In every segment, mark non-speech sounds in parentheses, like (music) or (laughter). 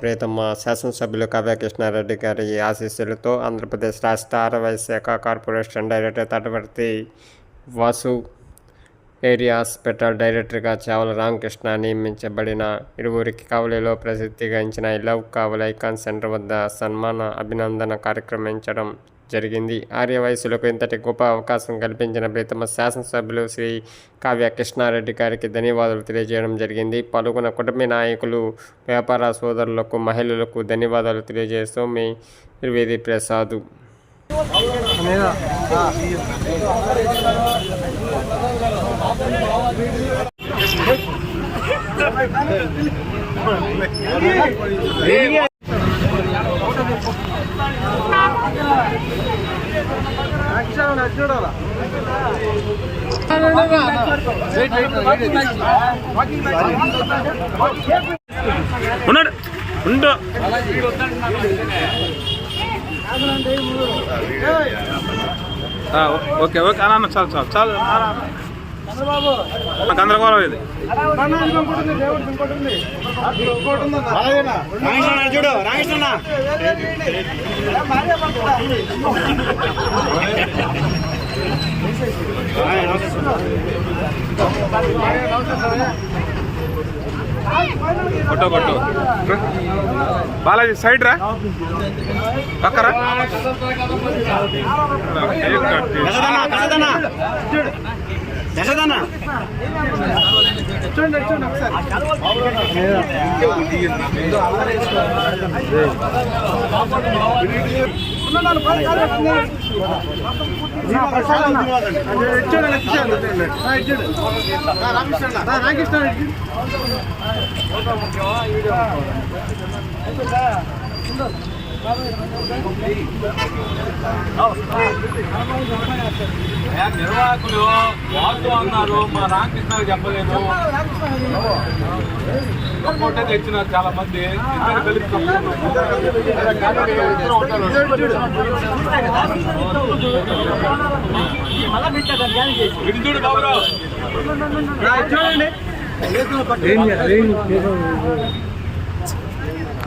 ప్రియతమ శాసనసభ్యులు కావ్య కృష్ణారెడ్డి గారి ఆశీస్సులతో ఆంధ్రప్రదేశ్ రాష్ట్ర ఆరవై శాఖ corporation director Tatavarthi Vasu area hospital డైరెక్టర్గా చావల రామకృష్ణ నియమించబడిన ఇరువురికి కావలిలో ప్రసిద్ధిగాంచిన I love Kavali icon centre వద్ద సన్మాన అభినందన కార్యక్రమించడం జరిగింది. ఆర్య వయసులకు ఇంతటి గొప్ప అవకాశం కల్పించిన ప్రీతమ శాసనసభ్యులు శ్రీ కావ్య కృష్ణారెడ్డి గారికి ధన్యవాదాలు తెలియజేయడం జరిగింది. పాల్గొన్న కుటుంబ నాయకులు వ్యాపార సోదరులకు మహిళలకు ధన్యవాదాలు తెలియజేస్తూ మీ త్రివేది ప్రసాద్. (laughs) ఉన్నాడు. ఉండు. Okay okay. అన్న చాలు చాలు చాలు. గందరగోళం ఇది చూడు రామకృష్ణ కొట్టు కొట్టు. బాలాజీ సైడ్ రా. పక్కరా. జగదన్న రామకృష్ణ రామకృష్ణ నిర్వాహకులు వాస్తు అన్నారు మా రామకృష్ణ చెప్పలేదు. సపోర్టే తెచ్చినారు చాలా మంది ఇద్దరు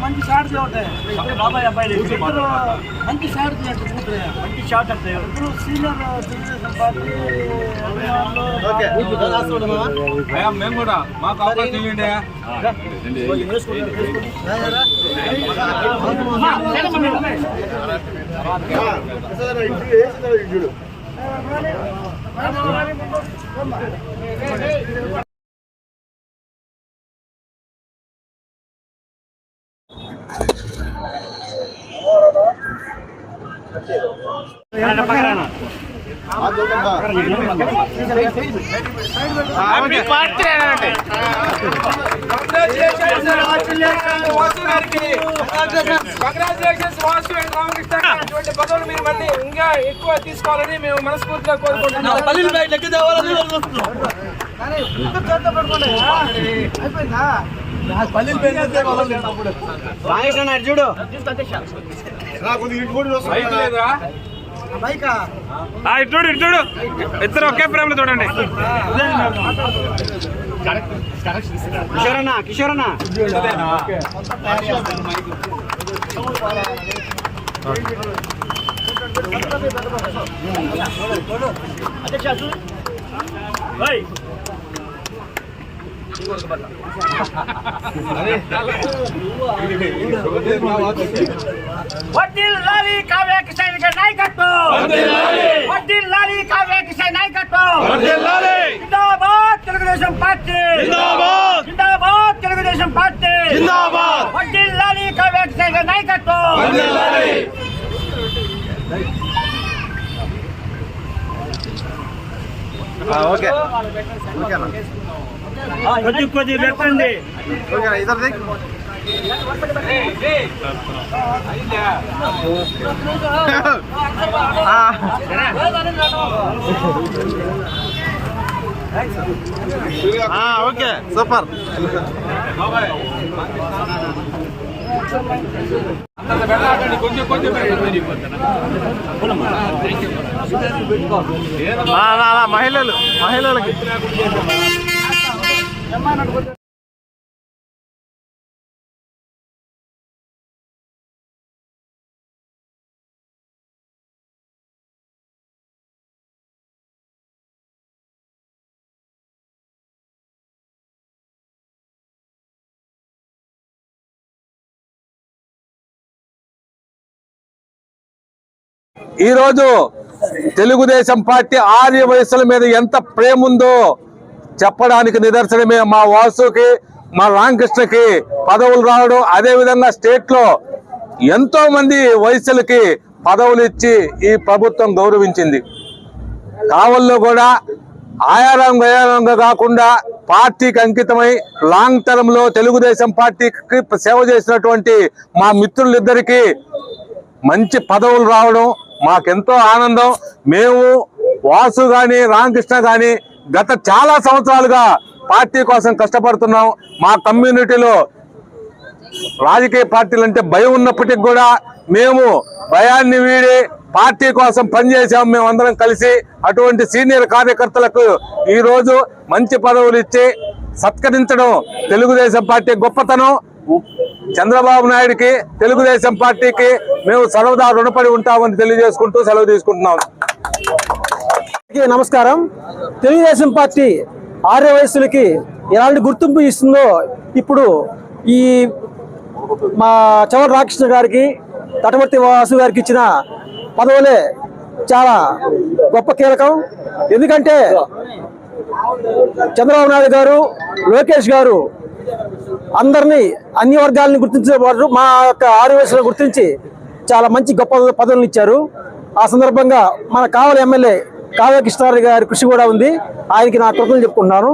మంచి షార్ట్స్ ఉంటాయి బాబాయ్ అబ్బాయి ఇద్దరు మంచి షార్ట్స్ మంచి షార్ట్ అంటే ఇప్పుడు సీనియర్ తెలుగుదేశం పార్టీ మేము కూడా మాకు అవకాశం ఇవ్వండి వాసు అండ్ రామకృష్ణ గారు. ఇటువంటి పదవులు మీరు మళ్ళీ ఇంకా ఎక్కువ తీసుకోవాలని మేము మనస్ఫూర్తిగా కోరుకుంటున్నాం చూడు ఇటు ఇటు ఇద్దరు ఒకే ఫ్రేమ్లో చూడండి. కిషోరన్న కిషోరన్న. కిసాన్ నాయకత్వం వడ్డీల్ లాలి కావ్య కిసాన్ నాయకత్వం. జిందాబాద్ తెలుగుదేశం పార్టీ. జిందాబాద్. జిందాబాద్ తెలుగుదేశం పార్టీ. జిందాబాద్. వడ్డీల్ లాలి కావ్య కిసాన్ నాయకత్వం. ఓకే. కొద్ది కొద్ది పెట్టండి. ఓకే ఇద్దరు దిగు ఆ, ఓకే సూపర్ అంత పెట్టండి కొంచెం కొంచెం పెట్టండి ఆ, నా, నా, మహిళలు మహిళలకి ఈరోజు తెలుగుదేశం పార్టీ ఆర్య వయసుల మీద ఎంత ప్రేమ ఉందో చెప్పడానికి నిదర్శనమే మా వాసుకి మా రామకృష్ణకి పదవులు రావడం అదే విధంగా ఎంతో మంది వయసులకి పదవులు ఇచ్చి ఈ ప్రభుత్వం గౌరవించింది. కావల్లో కూడా ఆయారం గయారంగా కాకుండా పార్టీకి అంకితమై లాంగ్ టర్మ్లో తెలుగుదేశం పార్టీకి సేవ చేసినటువంటి మా మిత్రులిద్దరికీ మంచి పదవులు రావడం మాకెంతో ఆనందం. మేము వాసు కానీ రామకృష్ణ కానీ గత చాలా సంవత్సరాలుగా పార్టీ కోసం కష్టపడుతున్నాం. మా కమ్యూనిటీలో రాజకీయ పార్టీలు అంటే భయం ఉన్నప్పటికీ కూడా మేము భయాన్ని వీడి పార్టీ కోసం పనిచేసాం మేము అందరం కలిసి అటువంటి సీనియర్ కార్యకర్తలకు ఈరోజు మంచి పదవులు ఇచ్చి సత్కరించడం తెలుగుదేశం పార్టీ గొప్పతనం. చంద్రబాబు నాయుడికి తెలుగుదేశం పార్టీకి మేము సర్వదా రుణపడి ఉంటామని తెలియజేసుకుంటూ సెలవు తీసుకుంటున్నాం. నమస్కారం. తెలుగుదేశం పార్టీ ఆర్య వయస్సులకి ఎలాంటి గుర్తింపు ఇస్తుందో ఇప్పుడు ఈ మా చవర్ రామకృష్ణ గారికి తటవర్తి వాసు గారికి ఇచ్చిన పదవులే చాలా గొప్ప కీలకం. ఎందుకంటే చంద్రబాబు నాయుడు గారు లోకేష్ గారు అందరినీ అన్ని వర్గాలని గుర్తించేవారు మా యొక్క ఆరు గుర్తించి చాలా మంచి గొప్ప పదవులు ఇచ్చారు. ఆ సందర్భంగా మన కావలి ఎమ్మెల్యే కావ్య కృష్ణారెడ్డి గారి కృషి కూడా ఉంది. ఆయనకి నా కృతజ్ఞతలు చెప్పుకుంటున్నాను.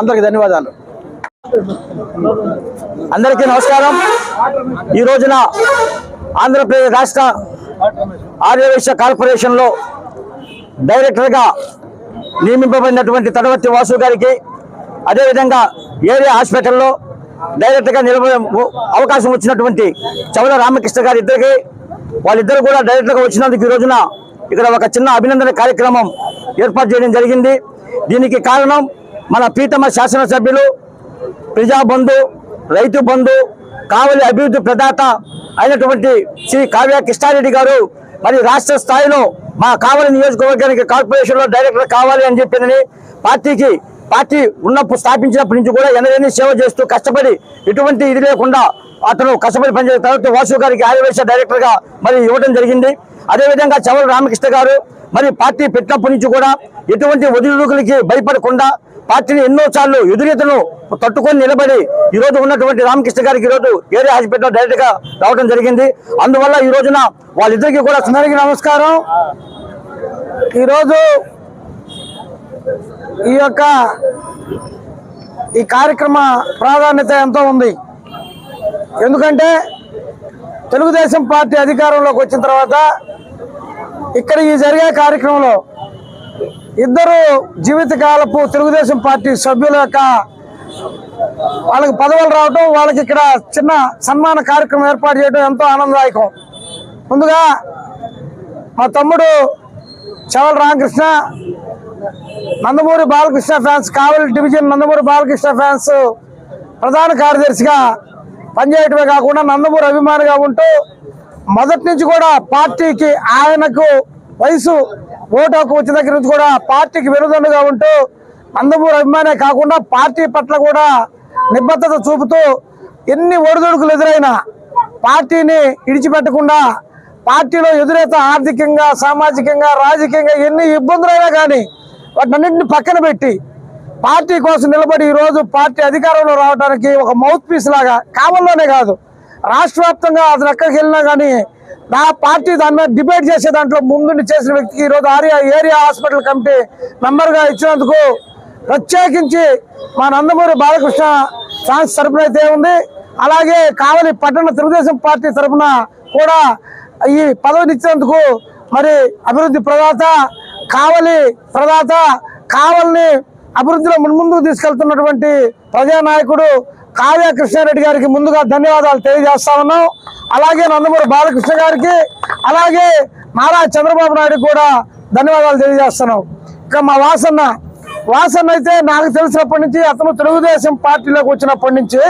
అందరికీ ధన్యవాదాలు. అందరికీ నమస్కారం. ఈ రోజున ఆంధ్రప్రదేశ్ రాష్ట్ర ఆర్యవైశ్య కార్పొరేషన్లో డైరెక్టర్గా నియమింపబడినటువంటి తడవర్తి వాసు గారికి అదేవిధంగా ఏరియా హాస్పిటల్లో డైరెక్ట్గా నిలబడే అవకాశం వచ్చినటువంటి చవల రామకృష్ణ గారి ఇద్దరికి వాళ్ళిద్దరు కూడా డైరెక్టర్గా వచ్చినందుకు ఈ రోజున ఇక్కడ ఒక చిన్న అభినందన కార్యక్రమం ఏర్పాటు చేయడం జరిగింది. దీనికి కారణం మన ప్రీతమ శాసనసభ్యులు ప్రజాబంధు రైతు బంధు కావలి అభివృద్ధి ప్రదాత అయినటువంటి శ్రీ కావ్య కృష్ణారెడ్డి గారు మరి రాష్ట్ర స్థాయిలో మా కావలి నియోజకవర్గానికి కార్పొరేషన్లో డైరెక్టర్ కావాలి అని చెప్పినని పార్టీకి పార్టీ ఉన్నప్పుడు స్థాపించినప్పటి నుంచి కూడా ఎనలేని సేవ చేస్తూ కష్టపడి ఎటువంటి ఇది లేకుండా అతను కష్టపడి పనిచేసిన తర్వాత వాసు గారికి ఆదివేశ డైరెక్టర్గా మరి ఇవ్వడం జరిగింది. అదేవిధంగా చవరి రామకృష్ణ గారు మరి పార్టీ పెట్టినప్పటి నుంచి కూడా ఎటువంటి ఒదిదుడుకులకి భయపడకుండా పార్టీని ఎన్నో సార్లు ఎదురీతను తట్టుకొని నిలబడి ఈరోజు ఉన్నటువంటి రామకృష్ణ గారికి ఈరోజు రోజు ఏరియా హాస్పిటల్ డైరెక్ట్గా రావడం జరిగింది. అందువల్ల ఈ రోజున వాళ్ళిద్దరికీ కూడా అందరికీ నమస్కారం. ఈరోజు ఈ యొక్క ఈ కార్యక్రమ ప్రాధాన్యత ఎంతో ఉంది. ఎందుకంటే తెలుగుదేశం పార్టీ అధికారంలోకి వచ్చిన తర్వాత ఇక్కడ ఈ జరిగే కార్యక్రమంలో ఇద్దరు జీవితకాలపు తెలుగుదేశం పార్టీ సభ్యుల యొక్క వాళ్ళకి పదవులు రావడం వాళ్ళకి ఇక్కడ చిన్న సన్మాన కార్యక్రమం ఏర్పాటు చేయడం ఎంతో ఆనందదాయకం. ముందుగా మా తమ్ముడు Chaval Ramakrishna Nandamuri Balakrishna fans Kavali division Nandamuri Balakrishna fans ప్రధాన కార్యదర్శిగా పనిచేయటమే కాకుండా నందమూరి అభిమానిగా ఉంటూ మొదటి నుంచి కూడా పార్టీకి ఆయనకు వయసు ఓటు హక్కు వచ్చిన దగ్గర నుంచి కూడా పార్టీకి వెనుదండుగా ఉంటూ నందమూరి అభిమానే కాకుండా పార్టీ పట్ల కూడా నిబద్ధత చూపుతూ ఎన్ని ఒడిదుడుకులు ఎదురైనా పార్టీని ఇడిచిపెట్టకుండా పార్టీలో ఎదురైతే ఆర్థికంగా సామాజికంగా రాజకీయంగా ఎన్ని ఇబ్బందులైనా కానీ వాటినన్నింటిని పక్కన పెట్టి పార్టీ కోసం నిలబడి ఈరోజు పార్టీ అధికారంలో రావడానికి ఒక మౌత్ పీస్ లాగా కావల్లోనే కాదు. రాష్ట్ర వ్యాప్తంగా అతను ఎక్కడికి వెళ్ళినా కానీ నా పార్టీ దాని మీద డిబేట్ చేసే దాంట్లో ముందుండి చేసిన వ్యక్తికి ఈరోజు ఆర్యా ఏరియా హాస్పిటల్ కమిటీ మెంబర్గా ఇచ్చినందుకు ప్రత్యేకించి మా నందమూరి బాలకృష్ణ ఫ్యాన్స్ తరపున అయితే ఉంది. అలాగే కావలి పట్టణ తెలుగుదేశం పార్టీ తరఫున కూడా ఈ పదవిని ఇచ్చినందుకు మరి అభివృద్ధి ప్రదాత కావలి ప్రదాత కావలిని అభివృద్ధిలో మున్ముందుకు తీసుకెళ్తున్నటువంటి ప్రజానాయకుడు కావ్య కృష్ణారెడ్డి గారికి ముందుగా ధన్యవాదాలు తెలియజేస్తా ఉన్నాం. అలాగే నందమూరి బాలకృష్ణ గారికి అలాగే నారా చంద్రబాబు నాయుడు కూడా ధన్యవాదాలు తెలియజేస్తున్నాం. ఇక మా వాసన్న వాసన్న అయితే నాకు తెలిసినప్పటి నుంచి అతను తెలుగుదేశం పార్టీలోకి వచ్చినప్పటి నుంచి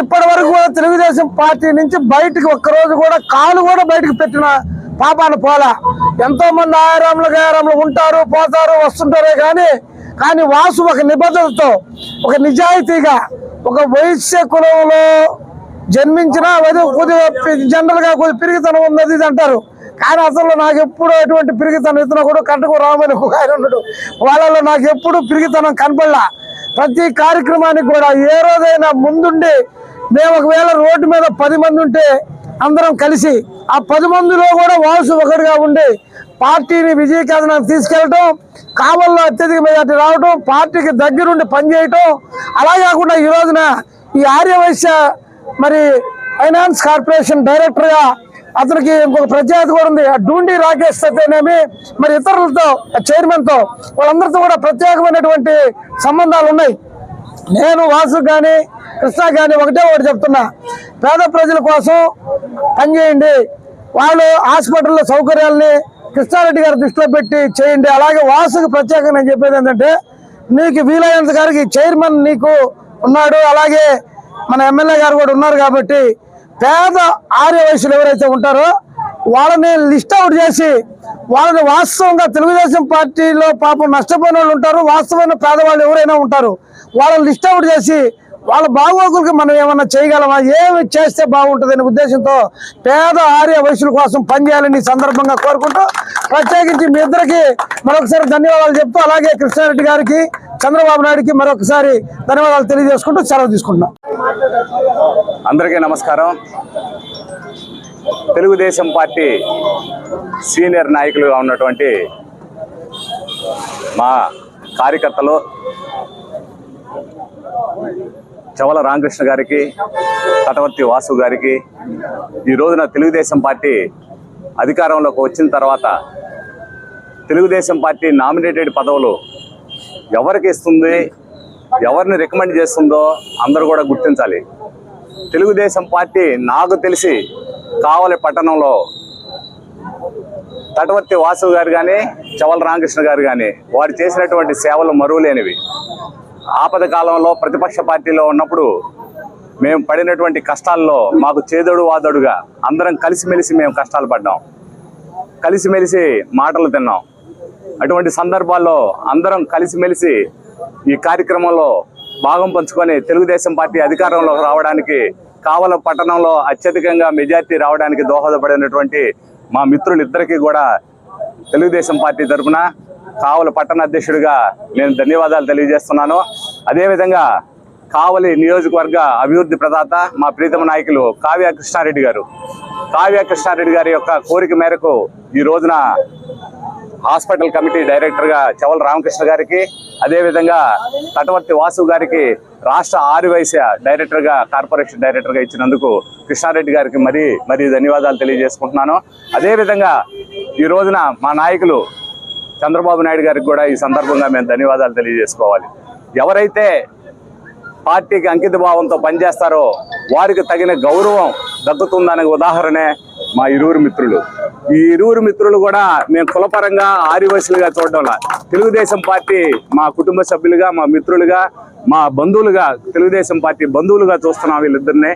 ఇప్పటి వరకు కూడా తెలుగుదేశం పార్టీ నుంచి బయటికి ఒక్కరోజు కూడా కాలు కూడా బయటకు పెట్టిన పాపాన పోలా. ఎంతో మంది ఆయారంలో గాయారంలో ఉంటారు పోతారు వస్తుంటారే కానీ కానీ వాసు ఒక నిబద్ధతతో ఒక నిజాయితీగా ఒక వైశ్య కులంలో జన్మించిన ఏదో కొద్దిగా జనరల్గా కొద్ది పిరిగితనం ఉన్నది ఇది అంటారు. కానీ అసలు నాకు ఎప్పుడు ఎటువంటి పిరిగితనం ఇతను కూడా కంటకు రామని ఒక ఆయన ఉన్నాడు. వాళ్ళలో నాకు ఎప్పుడు పిరిగితనం కనపడలా. ప్రతి కార్యక్రమానికి కూడా ఏ రోజైనా ముందుండి మేము ఒకవేళ రోడ్డు మీద పది మంది ఉంటే అందరం కలిసి ఆ పది మందిలో కూడా వాసు ఒకటిగా ఉండి పార్టీని విజయకేతనానికి తీసుకెళ్ళటం కావల్లో అత్యధిక మెజార్టీ రావటం పార్టీకి దగ్గరుండి పనిచేయటం. అలా కాకుండా ఈ రోజున ఈ ఆర్యవైశ్య మరి ఫైనాన్స్ కార్పొరేషన్ డైరెక్టర్గా అతనికి ఇంకొక ప్రత్యేకత కూడా ఉంది. ఆ డూండి రాకేష్ అయితేనేమి మరి ఇతరులతో చైర్మన్తో వాళ్ళందరితో కూడా ప్రత్యేకమైనటువంటి సంబంధాలు ఉన్నాయి. నేను వాసు కానీ కృష్ణ కానీ ఒకటే ఒకటి చెప్తున్నా. పేద ప్రజల కోసం పనిచేయండి. వాళ్ళు హాస్పిటల్లో సౌకర్యాలని కృష్ణారెడ్డి గారి దృష్టిలో పెట్టి చేయండి. అలాగే వాసుకు ప్రత్యేకంగా నేను చెప్పేది ఏంటంటే నీకు వీలైనంత గారికి చైర్మన్ నీకు ఉన్నాడు. అలాగే మన ఎమ్మెల్యే గారు కూడా ఉన్నారు కాబట్టి పేద ఆర్య వయసులు ఎవరైతే ఉంటారో వాళ్ళని లిస్ట్ అవుట్ చేసి వాళ్ళని వాస్తవంగా తెలుగుదేశం పార్టీలో పాపం నష్టపోయిన వాళ్ళు ఉంటారు. వాస్తవమైన పేదవాళ్ళు ఎవరైనా ఉంటారు. వాళ్ళని లిస్ట్ అవుట్ చేసి వాళ్ళ బాగోగులకి మనం ఏమన్నా చేయగలమా? ఏమి చేస్తే బాగుంటుందనే ఉద్దేశంతో పేద ఆర్య వయసుల కోసం పనిచేయాలని ఈ సందర్భంగా కోరుకుంటూ ప్రత్యేకించి మీ ఇద్దరికి మరొకసారి ధన్యవాదాలు చెప్తూ అలాగే కృష్ణారెడ్డి గారికి చంద్రబాబు నాయుడికి మరొకసారి ధన్యవాదాలు తెలియజేసుకుంటూ సెలవు తీసుకుంటున్నాం. అందరికీ నమస్కారం. తెలుగుదేశం పార్టీ సీనియర్ నాయకులుగా ఉన్నటువంటి మా కార్యకర్తలు చవల రామకృష్ణ గారికి తటవర్తి వాసు గారికి ఈ రోజున తెలుగుదేశం పార్టీ అధికారంలోకి వచ్చిన తర్వాత తెలుగుదేశం పార్టీ నామినేటెడ్ పదవులు ఎవరికి ఇస్తుంది ఎవరిని రికమెండ్ చేస్తుందో అందరూ కూడా గుర్తించాలి. తెలుగుదేశం పార్టీ నాకు తెలిసి కావలి పట్టణంలో తటవర్తి వాసు గారు కానీ చవల రామకృష్ణ గారు కానీ వారు చేసినటువంటి సేవలు మరువులేనివి. ఆపద కాలంలో ప్రతిపక్ష పార్టీలో ఉన్నప్పుడు మేము పడినటువంటి కష్టాల్లో మాకు చేదోడు వాదోడుగా అందరం కలిసిమెలిసి మేము కష్టాలు పడ్డాం. కలిసిమెలిసి మాటలు తిన్నాం. అటువంటి సందర్భాల్లో అందరం కలిసిమెలిసి ఈ కార్యక్రమంలో భాగం పంచుకొని తెలుగుదేశం పార్టీ అధికారంలోకి రావడానికి కావల పట్టణంలో అత్యధికంగా మెజార్టీ రావడానికి దోహదపడినటువంటి మా మిత్రులు ఇద్దరికీ కూడా తెలుగుదేశం పార్టీ తరఫున కావలి పట్టణ అధ్యక్షుడిగా నేను ధన్యవాదాలు తెలియజేస్తున్నాను. అదేవిధంగా కావలి నియోజకవర్గ అభివృద్ధి ప్రదాత మా ప్రీతమ నాయకులు కావ్య కృష్ణారెడ్డి గారు. కావ్య కృష్ణారెడ్డి గారి యొక్క కోరిక మేరకు ఈ రోజున హాస్పిటల్ కమిటీ డైరెక్టర్గా చవల రామకృష్ణ గారికి అదేవిధంగా తటవర్తి వాసు గారికి రాష్ట్ర ఆరువైశ్య డైరెక్టర్గా కార్పొరేషన్ డైరెక్టర్గా ఇచ్చినందుకు కృష్ణారెడ్డి గారికి మరీ మరీ ధన్యవాదాలు తెలియజేసుకుంటున్నాను. అదేవిధంగా ఈ రోజున మా నాయకులు చంద్రబాబు నాయుడు గారికి కూడా ఈ సందర్భంగా మేము ధన్యవాదాలు తెలియజేసుకోవాలి. ఎవరైతే పార్టీకి అంకిత భావంతో పనిచేస్తారో వారికి తగిన గౌరవం దక్కుతుందనే ఉదాహరణే మా ఇరువురు మిత్రులు. ఈ ఇరువురు మిత్రులు కూడా మేము కులపరంగా ఆదివాసులుగా చూడడంలా తెలుగుదేశం పార్టీ మా కుటుంబ సభ్యులుగా మా మిత్రులుగా మా బంధువులుగా తెలుగుదేశం పార్టీ బంధువులుగా చూస్తున్నాం వీళ్ళిద్దరిని.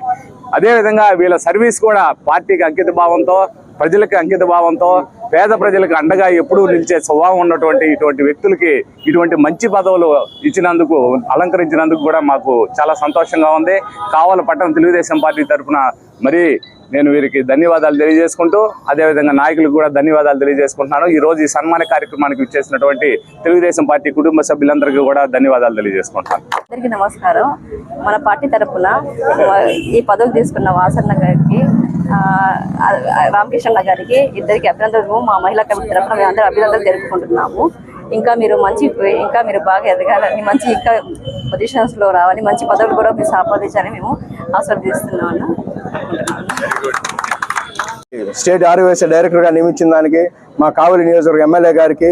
అదేవిధంగా వీళ్ళ సర్వీస్ కూడా పార్టీకి అంకిత భావంతో ప్రజలకు అంకిత భావంతో పేద ప్రజలకు అండగా ఎప్పుడూ నిలిచే స్వభావం ఉన్నటువంటి ఇటువంటి వ్యక్తులకి ఇటువంటి మంచి పదవులు ఇచ్చినందుకు అలంకరించినందుకు కూడా మాకు చాలా సంతోషంగా ఉంది. కావాల పట్టణం తెలుగుదేశం పార్టీ తరఫున మరి నేను వీరికి ధన్యవాదాలు తెలియజేసుకుంటూ అదేవిధంగా నాయకులకు కూడా ధన్యవాదాలు తెలియజేసుకుంటున్నాను. ఈరోజు ఈ సన్మాన కార్యక్రమానికి ఇచ్చేసినటువంటి తెలుగుదేశం పార్టీ కుటుంబ సభ్యులందరికీ కూడా ధన్యవాదాలు తెలియజేసుకుంటున్నాను. అందరికీ నమస్కారం. మన పార్టీ తరపున ఈ పదవి తీసుకున్న వాసన్న గారికి రామకృష్ణ గారికి ఇద్దరికి అభినందనలు. మా మహిళా కమిటీ తరఫున మేము అభినందనలు జరుపుకుంటున్నాము ఇంకా మీరు మంచి ఇంకా మీరు బాగా ఎదగాలని మంచి ఇంకా పొజిషన్స్లో రావాలి మంచి పదవులు కూడా మీరు సంపాదించాలని మేము ఆస్వాదిస్తున్నాము స్టేట్ ఆర్వైఎస్ డైరెక్టర్గా నియమించిన దానికి మా కావలి నియోజకవర్గ ఎమ్మెల్యే గారికి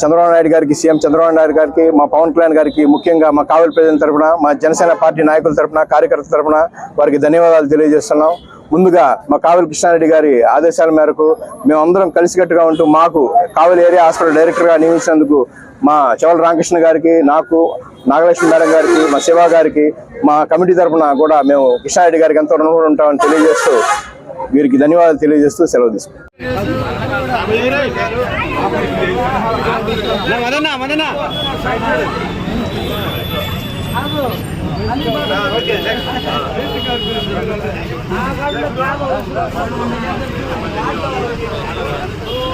చంద్రబాబు నాయుడు గారికి సీఎం చంద్రబాబు నాయుడు గారికి మా పవన్ కళ్యాణ్ గారికి ముఖ్యంగా మా కావలి ప్రజల తరపున మా జనసేన పార్టీ నాయకుల తరపున కార్యకర్తల తరపున వారికి ధన్యవాదాలు తెలియజేస్తున్నాం. ముందుగా మా కావలి కృష్ణారెడ్డి గారి ఆదేశాల మేరకు మేమందరం కలిసికట్టుగా ఉంటూ మాకు కావలి ఏరియా హాస్పిటల్ డైరెక్టర్గా నియమించినందుకు మా చవల రామకృష్ణ గారికి నాకు నాగలక్ష్మి మేడం గారికి మా శివ గారికి మా కమిటీ తరఫున కూడా మేము కృష్ణారెడ్డి గారికి ఎంతో రుణపడి ఉంటామని తెలియజేస్తూ వీరికి ధన్యవాదాలు తెలియజేస్తూ సెలవు తీసుకుంటాం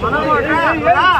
మనవరా